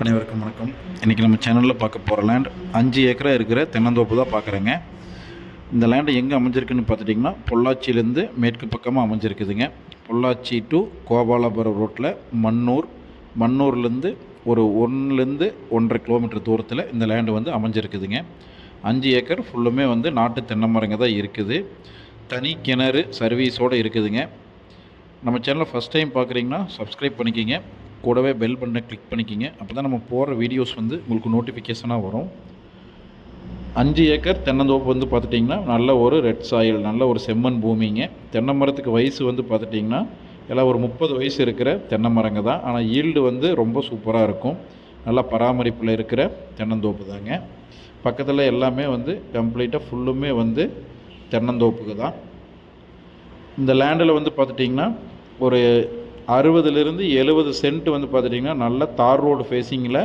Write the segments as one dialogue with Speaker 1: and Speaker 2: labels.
Speaker 1: அனைவருக்கும் வணக்கம். இன்றைக்கி நம்ம சேனலில் பார்க்க போகிற லேண்ட் அஞ்சு ஏக்கரா இருக்கிற தென்னந்தோப்பு தான் பார்க்குறேங்க. இந்த லேண்டு எங்கே அமைஞ்சிருக்குன்னு பார்த்துட்டிங்கன்னா பொள்ளாச்சியிலேருந்து மேற்கு பக்கமாக அமைஞ்சிருக்குதுங்க. பொள்ளாச்சி டு கோபாலபுரம் ரோட்டில் மன்னூர் மன்னூர்லேருந்து ஒரு ஒன்றுலேருந்து ஒன்றரை கிலோமீட்டர் தூரத்தில் இந்த லேண்டு வந்து அமைஞ்சிருக்குதுங்க. அஞ்சு ஏக்கர் ஃபுல்லுமே வந்து நாட்டு தென்னை மரங்க தான் இருக்குது. தனி கிணறு சர்வீஸோடு இருக்குதுங்க. நம்ம சேனலை ஃபஸ்ட் டைம் பார்க்குறீங்கன்னா சப்ஸ்கிரைப் பண்ணிக்கிங்க. கூடவே பெல் பட்டனை கிளிக் பண்ணிக்கிங்க. அப்போ தான் நம்ம போடுற வீடியோஸ் வந்து உங்களுக்கு நோட்டிஃபிகேஷனாக வரும். அஞ்சு ஏக்கர் தென்னந்தோப்பு வந்து பார்த்துட்டிங்கன்னா நல்ல ஒரு ரெட் சாயில் நல்ல ஒரு செம்மண் பூமிங்க. தென்னை மரத்துக்கு வயசு வந்து பார்த்துட்டிங்கன்னா எல்லாம் ஒரு முப்பது வயசு இருக்கிற தென்னை மரங்க தான். ஆனால் ஈல்டு வந்து ரொம்ப சூப்பராக இருக்கும். நல்லா பராமரிப்பில் இருக்கிற தென்னந்தோப்பு தாங்க. பக்கத்தில் எல்லாமே வந்து கம்ப்ளீட்டாக ஃபுல்லுமே வந்து தென்னந்தோப்புக்கு தான். இந்த லேண்டில் வந்து பார்த்துட்டிங்கன்னா ஒரு அறுபதுலேருந்து எழுபது சென்ட் வந்து பார்த்துட்டிங்கன்னா நல்ல தார் ரோடு ஃபேஸிங்கில்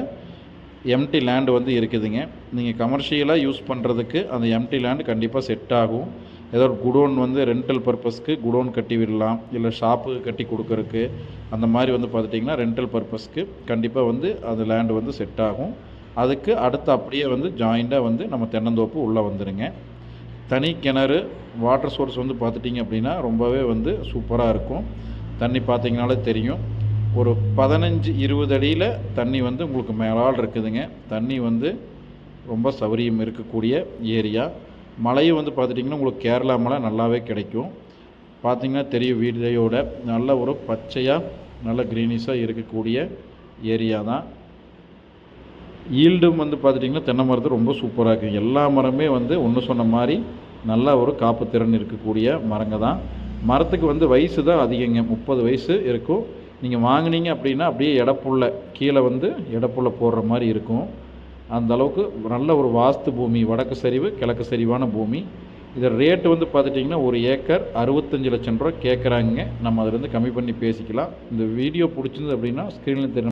Speaker 1: எம்டி லேண்டு வந்து இருக்குதுங்க. நீங்கள் கமர்ஷியலாக யூஸ் பண்ணுறதுக்கு அந்த எம்டி லேண்டு கண்டிப்பாக செட் ஆகும். ஏதோ ஒரு குடோன் வந்து ரெண்டல் பர்பஸ்க்கு குடோன் கட்டி விடலாம். இல்லை ஷாப்பு கட்டி கொடுக்கறக்கு அந்த மாதிரி வந்து பார்த்துட்டிங்கன்னா ரெண்டல் பர்பஸ்க்கு கண்டிப்பாக வந்து அந்த லேண்டு வந்து செட் ஆகும். அதுக்கு அடுத்து அப்படியே வந்து ஜாயிண்டாக வந்து நம்ம தென்னந்தோப்பு உள்ளே வந்துடுங்க தனி கிணறு வாட்டர் சோர்ஸ் வந்து பார்த்துட்டிங்க அப்படின்னா ரொம்பவே வந்து சூப்பராக இருக்கும். தண்ணி பார்த்தீங்கனாலே தெரியும். ஒரு பதினஞ்சு இருபது அடியில் தண்ணி வந்து உங்களுக்கு மேலால் இருக்குதுங்க. தண்ணி வந்து ரொம்ப சௌரியம் இருக்கக்கூடிய ஏரியா. மழையும் வந்து பார்த்துட்டிங்கன்னா உங்களுக்கு கேரளா மழை நல்லாவே கிடைக்கும். பார்த்தீங்கன்னா தெரியும் வீடியோட நல்ல ஒரு பச்சையாக நல்ல க்ரீனிஷாக இருக்கக்கூடிய ஏரியா தான். ஈல்டும் வந்து பார்த்துட்டிங்கன்னா தென்னை மரத்து ரொம்ப சூப்பராக இருக்குது எல்லா மரமே வந்து ஒன்று சொன்ன மாதிரி நல்ல ஒரு காப்பு திறன் இருக்கக்கூடிய மரங்க தான். மரத்துக்கு வந்து வயசு தான் அதிகங்க முப்பது வயசு இருக்கும். நீங்கள் வாங்கினீங்க அப்படின்னா அப்படியே எடப்புள்ள கீழே வந்து எடப்புள்ள போடுற மாதிரி இருக்கும். அந்த அளவுக்கு நல்ல ஒரு வாஸ்து பூமி வடக்கு சரிவு கிழக்கு சரிவான பூமி. இதோட ரேட்டு வந்து பார்த்துட்டிங்கன்னா ஒரு ஏக்கர் அறுபத்தஞ்சு லட்சம் ரூபா கேட்குறாங்க நம்ம அதிலேருந்து கம்மி பண்ணி பேசிக்கலாம். இந்த வீடியோ பிடிச்சிருந்து அப்படின்னா ஸ்க்ரீனில் தெரியும்